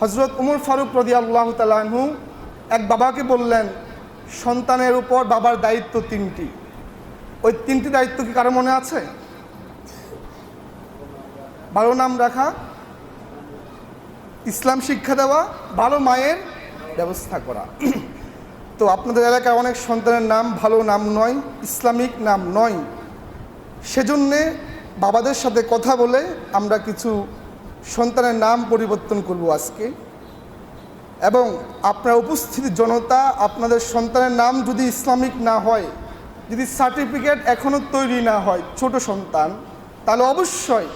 হজরত উমর ফারুক রদি আল্লাহ তালাহু এক বাবাকে বললেন, সন্তানের উপর বাবার দায়িত্ব তিনটি। ওই তিনটি দায়িত্ব কি কারও মনে আছে? ভালো নাম রাখা, ইসলাম শিক্ষা দেওয়া, ভালো মায়ের ব্যবস্থা করা। তো আপনাদের এলাকায় অনেক সন্তানের নাম ভালো নাম নয়, ইসলামিক নাম নয়। সেজন্যে বাবাদের সাথে কথা বলে আমরা কিছু সন্তানের নাম পরিবর্তন করব আজকে। এবং আপনার উপস্থিত জনতা, আপনাদের সন্তানের নাম যদি ইসলামিক না হয়, যদি সার্টিফিকেট এখনও তৈরি না হয় ছোট সন্তান, তাহলে অবশ্যই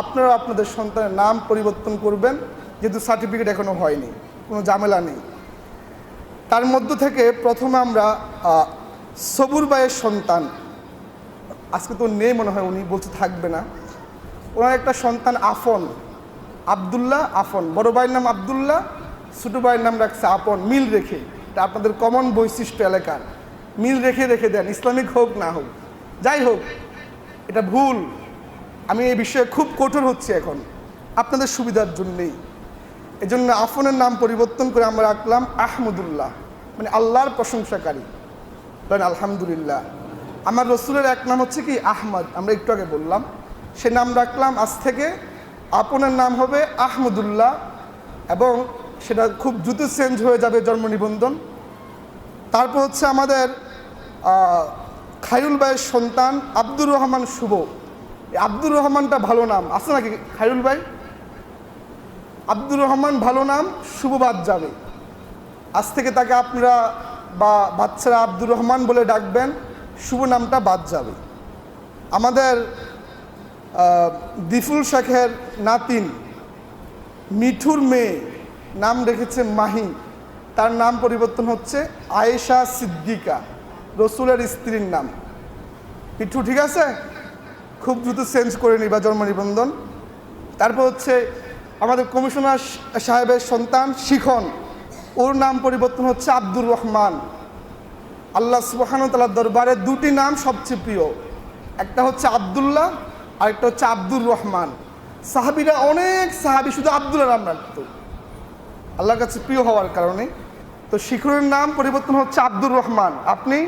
আপনারা আপনাদের সন্তানের নাম পরিবর্তন করবেন, যেহেতু সার্টিফিকেট এখনও হয়নি, কোনো ঝামেলা নেই। তার মধ্য থেকে প্রথমে আমরা সবুর ভাইয়ের সন্তান, আজকে তো নেই মনে হয়, উনি বলতে থাকবে না। ওনার একটা সন্তান আফন। আবদুল্লাহ আফন। বড় ভাইয়ের নাম আবদুল্লাহ, ছোটো ভাইয়ের নাম রাখছে আপন মিল রেখে। এটা আপনাদের কমন বৈশিষ্ট্য এলাকার। মিল রেখে রেখে দেন, ইসলামিক হোক না হোক। যাই হোক, এটা ভুল। আমি এই বিষয়ে খুব কঠোর হচ্ছি এখন। আপনাদের সুবিধার জন্যেই। এজন্য আফনের নাম পরিবর্তন করে আমরা রাখলাম আহমদুল্লাহ। মানে আল্লাহর প্রশংসাকারী। বলেন আলহামদুলিল্লাহ। আমার রসুলের এক নাম হচ্ছে কি? আহমদ। আমরা একটু আগে বললাম। সে নাম রাখলাম আজ থেকে আপনের নাম হবে আহমদুল্লাহ এবং সেটা খুব দ্রুত চেঞ্জ হয়ে যাবে জন্ম নিবন্ধন। তারপর হচ্ছে আমাদের আহ, খায়রুল ভাইয়ের সন্তান আব্দুর রহমান শুভ। আব্দুর রহমানটা ভালো নাম। আছে নাকি খায়রুল ভাই? আব্দুর রহমান ভালো নাম শুভ বাদ যাবে। আজ থেকে তাকে আপনারা বা বাচ্চারা আব্দুর রহমান বলে ডাকবেন শুভ নামটা বাদ যাবে। আমাদের দিফুল শেখের নাতিন মিঠুর মেয়ে, নাম রেখেছে মাহি। তার নাম পরিবর্তন হচ্ছে আয়েশা সিদ্দিকা, রসুলের স্ত্রীর নাম। মিঠু, ঠিক আছে? খুব দ্রুত চেঞ্জ করে নিবা জন্ম নিবন্ধন। তারপর হচ্ছে আমাদের কমিশনার সাহেবের সন্তান শিখন। ওর নাম পরিবর্তন হচ্ছে আব্দুর রহমান। আল্লাহ সুবাহানতাল্লাহ দরবারে দুটি নাম সবচেয়ে প্রিয়। একটা হচ্ছে আবদুল্লাহ আর একটা হচ্ছে আব্দুর রহমান। সাহাবিরা অনেক সাহাবি, শুধু আব্দুল নাম রাখত আল্লাহর কাছে প্রিয় হওয়ার কারণে। তো শিখরের নাম পরিবর্তন হচ্ছে আব্দুর রহমান। আপনি?